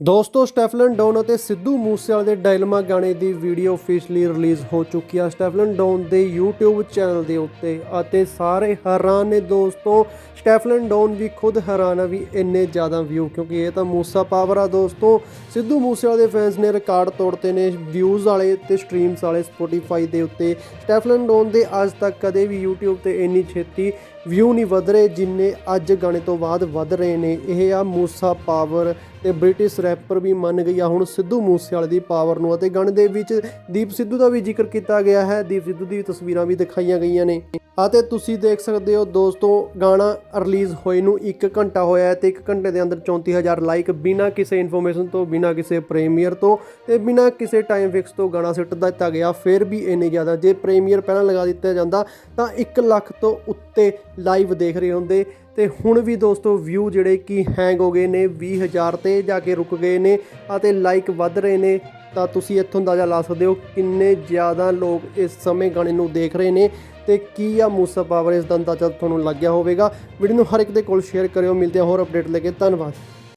ਦੋਸਤੋ, ਸਟੈਫਲਨ ਡਾਊਨ ਅਤੇ ਸਿੱਧੂ ਮੂਸੇਵਾਲੇ ਦੇ ਡਾਇਲਮਾ ਗਾਣੇ ਦੀ ਵੀਡੀਓ ਅਫੀਸ਼ੀਅਲੀ ਰਿਲੀਜ਼ ਹੋ ਚੁੱਕੀ ਆ। ਸਟੈਫਲਨ ਡਾਊਨ ਦੇ YouTube ਚੈਨਲ ਦੇ ਉੱਤੇ ਅਤੇ ਸਾਰੇ ਹੈਰਾਨ ਨੇ ਦੋਸਤੋ, ਸਟੈਫਲਨ ਡਾਊਨ ਵੀ ਖੁਦ ਹੈਰਾਨ ਆ ਵੀ ਇੰਨੇ ਜ਼ਿਆਦਾ ਵਿਊ ਕਿਉਂਕਿ ਇਹ ਤਾਂ ਮੂਸਾ ਪਾਵਰ ਆ ਦੋਸਤੋ। ਸਿੱਧੂ ਮੂਸੇਵਾਲੇ ਦੇ ਫੈਨਸ ਨੇ ਰਿਕਾਰਡ ਤੋੜਤੇ ਨੇ ਵਿਊਜ਼ ਵਾਲੇ ਤੇ ਸਟ੍ਰੀਮਸ ਵਾਲੇ Spotify ਦੇ ਉੱਤੇ। ਸਟੈਫਲਨ ਡਾਊਨ ਦੇ ਅੱਜ ਤੱਕ ਕਦੇ ਵੀ YouTube ਤੇ ਇੰਨੀ ਛੇਤੀ ਵਿਊ ਨਹੀਂ ਵਧ ਰਹੇ ਜਿੰਨੇ ਅੱਜ ਗਾਣੇ ਤੋਂ ਬਾਅਦ ਵਧ ਰਹੇ ਨੇ। ਇਹ ਆ ਮੂਸਾ ਪਾਵਰ ਤੇ ਬ੍ਰਿਟਿਸ਼ ਰੈਪਰ ਵੀ ਮੰਨ ਗਈ ਆ। ਹੁਣ ਸਿੱਧੂ ਮੂਸੇਵਾਲੇ ਦੀ ਪਾਵਰ ਨੂੰ ਅਤੇ ਗਾਣੇ ਦੇ ਵਿੱਚ ਦੀਪ ਸਿੱਧੂ ਦਾ ਵੀ ਜ਼ਿਕਰ ਕੀਤਾ ਗਿਆ ਹੈ। ਦੀਪ ਸਿੱਧੂ ਦੀ ਤਸਵੀਰਾਂ ਵੀ ਦਿਖਾਈਆਂ ਗਈਆਂ ਨੇ। ਅਤੇ ਤੁਸੀਂ ਦੇਖ ਸਕਦੇ ਹੋ ਦੋਸਤੋ, ਗਾਣਾ ਰਿਲੀਜ਼ ਹੋਏ ਨੂੰ 1 ਘੰਟਾ ਹੋਇਆ ਹੈ ਤੇ 1 ਘੰਟੇ ਦੇ ਅੰਦਰ 34000 ਲਾਈਕ ਬਿਨਾਂ ਕਿਸੇ ਇਨਫੋਰਮੇਸ਼ਨ ਤੋਂ, ਬਿਨਾਂ ਕਿਸੇ ਪ੍ਰੀਮੀਅਰ ਤੋਂ ਤੇ ਬਿਨਾਂ ਕਿਸੇ ਟਾਈਮ ਫਿਕਸ ਤੋਂ ਗਾਣਾ ਸਿੱਟ ਦਿੱਤਾ ਗਿਆ। ਫਿਰ ਵੀ ਇੰਨੇ ਜ਼ਿਆਦਾ ਜੇ ਪ੍ਰੀਮੀਅਰ ਪਹਿਲਾਂ ਲਗਾ ਦਿੱਤਾ ਜਾਂਦਾ ਤਾਂ 1 ਲੱਖ ਤੋਂ ਉੱਤੇ ਲਾਈਵ ਦੇਖ ਰਹੇ ਹੁੰਦੇ। ਤੇ ਹੁਣ ਵੀ ਦੋਸਤੋ ਵਿਊ ਜਿਹੜੇ ਕਿ ਹੈਂਗ ਹੋ ਗਏ ਨੇ 20000 ਤੇ ਜਾ ਕੇ ਰੁਕ ਗਏ ਨੇ ਅਤੇ ਲਾਈਕ ਵੱਧ ਰਹੇ ਨੇ, ਤਾਂ ਤੁਸੀਂ ਇੱਥੋਂ ਅੰਦਾਜ਼ਾ ਲਾ ਸਕਦੇ ਹੋ ਕਿੰਨੇ ਜ਼ਿਆਦਾ ਲੋਕ ਇਸ ਸਮੇਂ ਗਾਣੇ ਨੂੰ ਦੇਖ ਰਹੇ ਨੇ ਤੇ ਕੀ ਆ ਮੂਸਾ ਪਾਵਰ ਇਸ ਦਾ ਅੰਦਾਜ਼ਾ ਤੁਹਾਨੂੰ ਲੱਗ ਗਿਆ ਹੋਵੇਗਾ। ਵੀਡੀਓ ਨੂੰ ਹਰ ਇੱਕ ਦੇ ਕੋਲ ਸ਼ੇਅਰ ਕਰਿਓ, ਮਿਲਦੇ ਹਾਂ ਹੋਰ ਅਪਡੇਟ ਲੈ ਕੇ, ਧੰਨਵਾਦ।